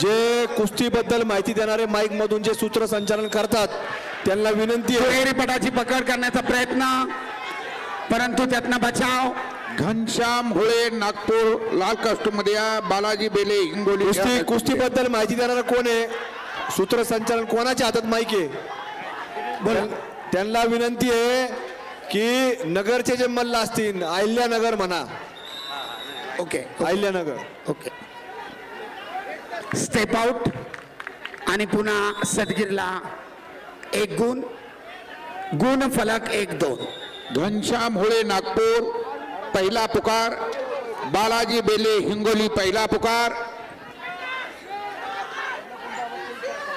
जे कुस्तीबद्दल माहिती देणारे माईक मधून जे सूत्रसंचालन करतात त्यांना विनंती आहे. पटाची पकड करण्याचा प्रयत्न परंतु त्यातनं बचाव. घनश्याम होळे नागपूर लाल कास्टूममध्ये या बालाजी बेले हिंगोली कुस्ती कुस्तीबद्दल माहिती देणारा कोण आहे? सूत्रसंचालन कोणाच्या हातात माईक आहे? त्यांना विनंती आहे की नगरचे जे मल्ल असतील अहिल्यानगर म्हणा. Okay. Ahilyanagar. Okay. Step out आणि पुन्हा सदगीरला एक गुण गुण फलक एक दोन. घनश्याम होळे नागपूर पहिला पुकार. बालाजी बेले हिंगोली पहिला पुकार.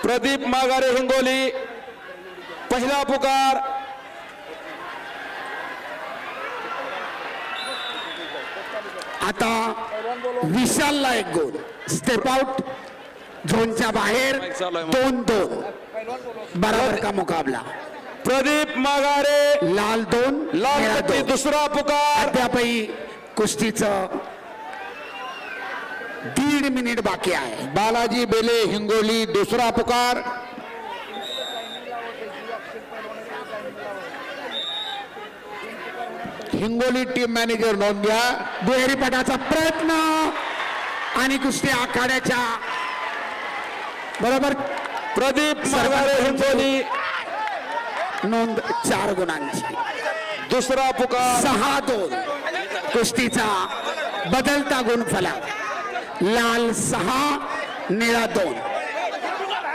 प्रदीप माघारे हिंगोली पहिला पुकार. आता विशालला एक गुण. स्टेप आउट झोनच्या बाहेर दोन दोन. बराबर का मुकाबला? प्रदीप माघारे. लाल दोन लाल. दुसरा पुकार. अद्यापही कुस्तीचं दीड मिनिट बाकी आहे. बालाजी बेले हिंगोली दुसरा पुकार. हिंगोली टीम मॅनेजर नोंद घ्या. दुहेरी पटाचा प्रयत्न आणि कुस्ती आखाड्याच्या बरोबर. प्रदीप माघारे हिंगोली नोंद चार गुणांची. दुसरा पुकार. सहा दोन. कुस्तीचा बदलता गुण फलक लाल सहा निळा दोन.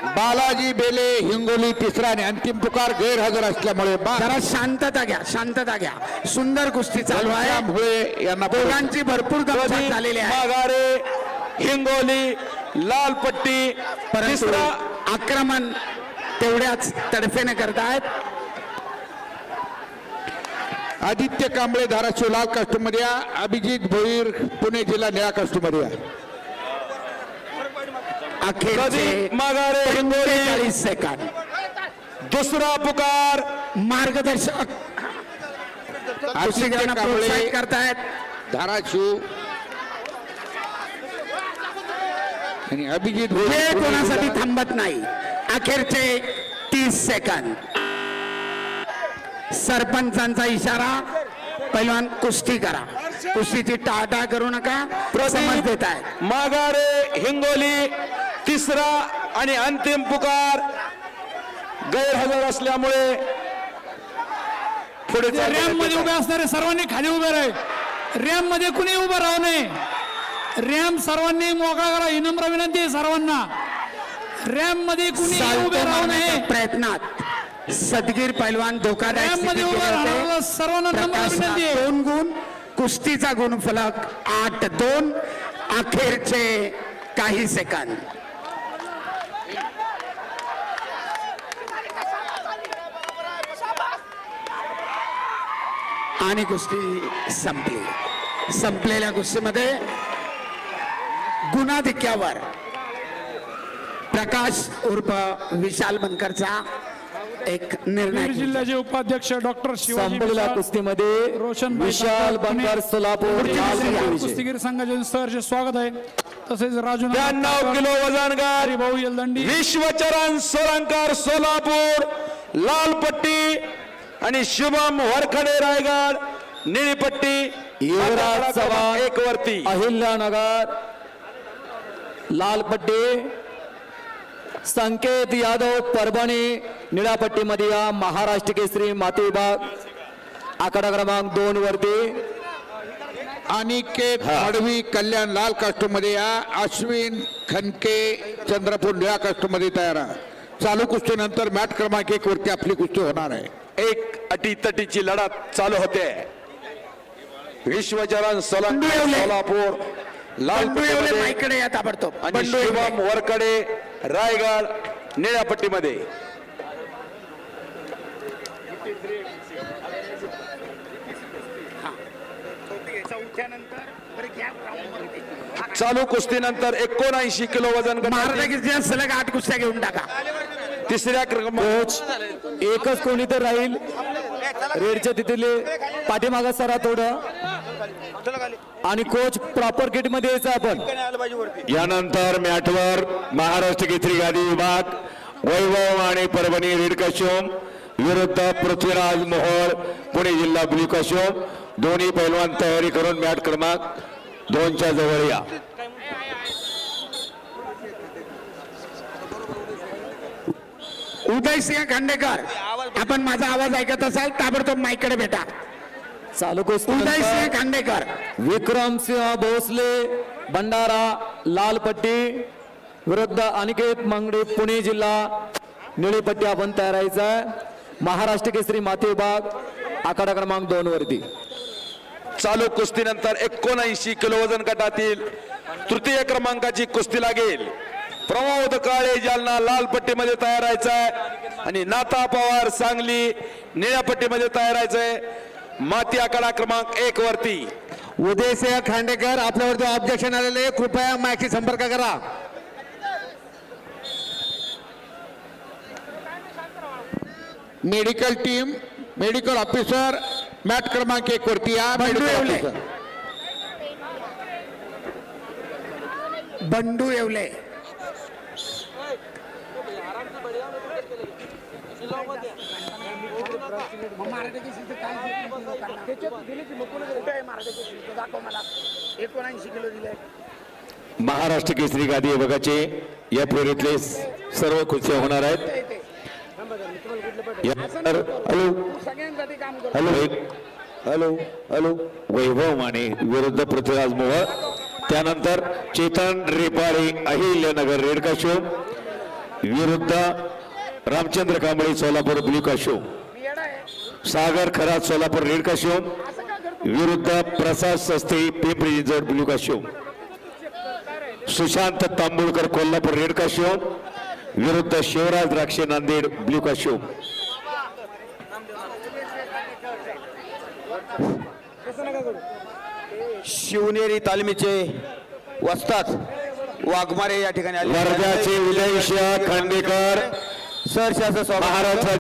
बालाजी बेले हिंगोली तिसरा आणि अंतिम पुकार गैरहजर असल्यामुळे बा- जरा शांतता घ्या शांतता घ्या. सुंदर कुस्ती चालू आहे. यांना दोघांची भरपूर प्रदीप झालेली आहे. माघारे हिंगोली लाल पट्टी तिसरा आक्रमण तेवढ्याच तडफेने करतायत. आदित्य कांबळे धाराशिव लाल कास्टूममध्ये या अभिजित भोईर पुणे जिल्हा निळा कास्टूममध्ये या. अखेरचे प्रदीप माघारे सेकंद. दुसरा पुकार. मार्गदर्शक करतायत. धाराशिव आणि अभिजित हे पुणे कोणासाठी थांबत नाही. अखेरचे तीस सेकंद सरपंचांचा इशारा पहिलवान कुस्ती करा. कुस्तीची टाळटाळ करू नका समज देत आहे माघारे हिंगोली तिसरा आणि अंतिम पुकार गैरहजर असल्यामुळे पुढे रॅममध्ये. उभे असणारे सर्वांनी खाली उभे राहे रॅममध्ये कुणी उभं राहू नये. रॅम सर्वांनी मोकळा करा. ही नम्र विनंती आहे सर्वांना. रॅममध्ये कुणी उभे राहू नये. प्रयत्नात सदगीर पैलवान धोकादायक रॅममध्ये उभं. राहणाऱ्या सर्वांना नम्र प्रकाशला विनंती आहे. दोन गुण कुस्तीचा गुण फलक आठ दोन अखेरचे काही सेकंद. आणि कुस्ती संपली. संपलेल्या कुस्तीमध्ये गुणाधिक्यावर प्रकाश उर्फ विशाल बनकरचा एक निर्णय. जिल्ह्याचे उपाध्यक्ष डॉक्टर शिवाजी संपलेल्या विशाल, कुस्तीमध्ये रोशन विशाल बनकर सोलापूर. कुस्तीगीर संघाचे सहर्ष स्वागत आहे. तसेच राजू ब्याण्णव किलो वजनगार भाऊ येलदंडी विश्वचरण सोलंकर सोलापूर लाल पट्टी आणि शुभम वरखडे रायगड निळी पट्टी युवराज चव्हाण एक वरती. अहिल्यानगर लाल पट्टी संकेत यादव परभणी निळ्या पट्टीमध्ये या महाराष्ट्र केसरी माती विभाग. आकडा क्रमांक दोन वरती. अनिकेत मडवी कल्याण लाल कास्टूममध्ये या अश्विन खनके चंद्रपूर निळा कास्टूममध्ये तयार आहे. चालू कुस्तीनंतर मॅट क्रमांक एक वरती आपली कुस्ती होणार आहे. एक अटीतटीची लढत चालू होते. विश्वचरण. सोलापूर लाल पट्टीमध्ये या ताबडतोब. आणि बंडू. शुभम वरकडे रायगड निळ्या पट्टीमध्ये. चालू कुस्तीनंतर एकोणऐंशी किलो वजन महाराष्ट्र सलग आठ कुस्त्या घेऊन टाका. तिसऱ्या क्रमांक कोच एकच कोणी तर राहील. रेडच्या तिथले पाठीमागा सरा थोडं. आणि कोच प्रॉपर किटमध्ये यायचं आपण. यानंतर मॅटवर महाराष्ट्र केसरी गादी विभाग वैभव आणि परभणी रेड कशोम विरुद्ध पृथ्वीराज मोहोळ पुणे जिल्हा ब्ल्यू कशोम दोन्ही पैलवान तयारी करून मॅट क्रमांक दोनच्या जवळ या. उदय सिंह खांडेकर आपण माझा आवाज ऐकत असाल ताबडतोब माईकडे भेटा. चालू उदय सिंह खांडेकर. विक्रमसिंह भोसले भंडारा लाल पट्टी विरुद्ध अनिकेत मंगडे पुणे जिल्हा निळी पट्टी आपण तयार आहे. महाराष्ट्र केसरी माती विभाग आखाडा क्रमांक दोन वरती. चालू कुस्तीनंतर एकोणऐंशी किलो वजन गटातील तृतीय क्रमांकाची कुस्ती लागेल. प्रमोद काळे जालना लाल पट्टीमध्ये तयार आहे. आणि नाता पवार सांगली निळ्या पट्टीमध्ये तयार आहे. माती आकडा क्रमांक एक वरती. उदयसिंह खांडेकर आपल्यावरती ऑब्जेक्शन आलेले कृपया मायशी संपर्क करा. Medical team medical officer mat क्रमांक एक वरती या बंडू येवले. ऑफिसर बंडू येवले महाराष्ट्र केसरी गादी विभागाचे या फेरीतले सर्व कुस्त्या होणार आहेत. Hello. Hello. Hello. Hello. Vaibhav Mane विरुद्ध पृथ्वीराज मोहोळ. त्यानंतर चेतन रेपाळे अहिल्यानगर रेड शो विरुद्ध Ramchandra Kamble Solapur blue show Sagar Kharat Solapur red show विरुद्ध Prasad Saste Pimpri Chinchwad blue show Sushant Tambulkar Kolhapur red show विरुद्ध शिवराज द्राक्षे नांदेड ब्ल्यू शो शिवनेरी तालमीचे वस्ताद वाघमारे या ठिकाणी उदय Shah Khandekar. Sir शासन महाराष्ट्र